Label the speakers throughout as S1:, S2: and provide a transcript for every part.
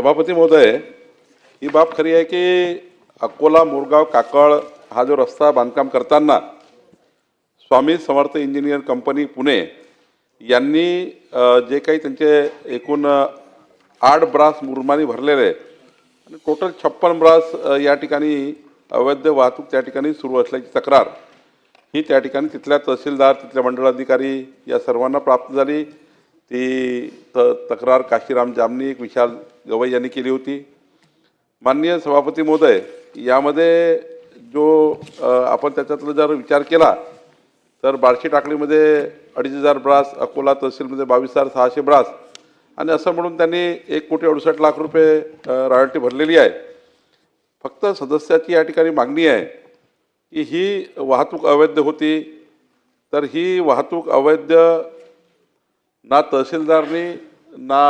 S1: सभापती महोदय ही बाब खरी आहे की अकोला मोरगाव काकळ हा जो रस्ता बांधकाम करताना स्वामी समर्थ इंजिनियर कंपनी पुणे यांनी जे काही त्यांचे एकूण आठ ब्रास मुरमानी भरलेले आहे आणि टोटल छप्पन ब्रास या ठिकाणी अवैध वाहतूक त्या ठिकाणी सुरू असल्याची तक्रार. ही त्या ठिकाणी तिथल्या तहसीलदार तिथल्या मंडळाधिकारी या सर्वांना प्राप्त झाली. ती त तक्रार काशीराम जामनिक विशाल गवई यांनी केली होती. माननीय सभापती महोदय यामध्ये जो आपण त्याच्यातला जर विचार केला तर बार्शी टाकळीमध्ये अडीच हजार ब्रास अकोला तहसीलमध्ये बावीस हजार सहाशे ब्रास आणि असं म्हणून त्यांनी एक कोटी अडुसष्ट लाख रुपये रॉयल्टी भरलेली आहे. फक्त सदस्याची या ठिकाणी मागणी आहे की ही वाहतूक अवैध होती तर ही वाहतूक अवैध ना तहसीलदारनी ना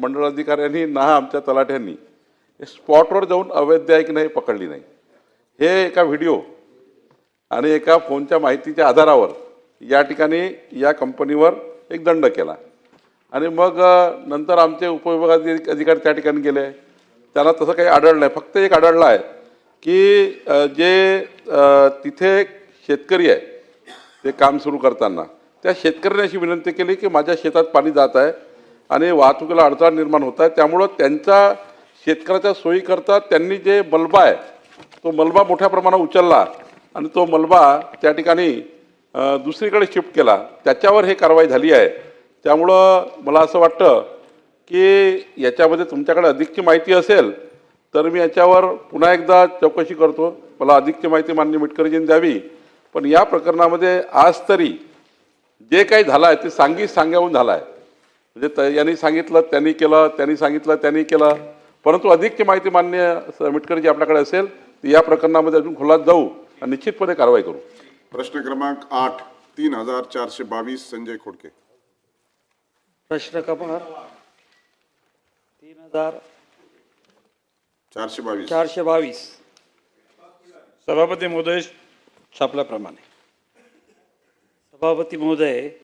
S1: मंडळाधिकाऱ्यांनी ना आमच्या तलाठ्यांनी. हे स्पॉटवर जाऊन अवैध आहे की नाही पकडली नाही. हे एका व्हिडिओ आणि एका फोनच्या माहितीच्या आधारावर या ठिकाणी या कंपनीवर एक दंड केला. आणि मग नंतर आमचे उपविभागाधिक अधिकारी त्या ठिकाणी गेले. त्यांना तसं काही आढळलं नाही. फक्त एक आढळलं आहे की जे तिथे शेतकरी आहे ते काम सुरू करताना. त्या शेतकऱ्यांनी अशी विनंती केली की माझ्या शेतात पाणी जात आहे आणि वाहतुकीला अडथळा निर्माण होत आहे. त्यामुळं त्यांचा शेतकऱ्याच्या सोयीकरता त्यांनी जे मलबा आहे तो मलबा मोठ्या प्रमाणात उचलला आणि तो मलबा त्या ठिकाणी दुसरीकडे शिफ्ट केला. त्याच्यावर हे कारवाई झाली आहे. त्यामुळं मला असं वाटतं की याच्यामध्ये तुमच्याकडे अधिकची माहिती असेल तर मी याच्यावर पुन्हा एकदा चौकशी करतो. मला अधिकची माहिती मान्य मिटकरीजींनी द्यावी. पण या प्रकरणामध्ये आज तरी जे काही झालं आहे ते सांगी सांगावून झालं आहे म्हणजे त यांनी सांगितलं त्यांनी केलं त्यांनी सांगितलं त्यांनी केलं. परंतु अधिकची माहिती मान्य मिटकरीजी आपल्याकडे असेल तर या प्रकरणामध्ये अजून खोलात जाऊ आणि निश्चितपणे कारवाई करू.
S2: प्रश्न क्रमांक आठ तीन हजार चारशे बावीस संजय खोडके.
S3: प्रश्न क्रमांक तीन हजार
S2: चारशे बावीस.
S3: चारशे बावीस.
S4: सभापती महोदय छापल्याप्रमाणे.
S3: सभापती महोदय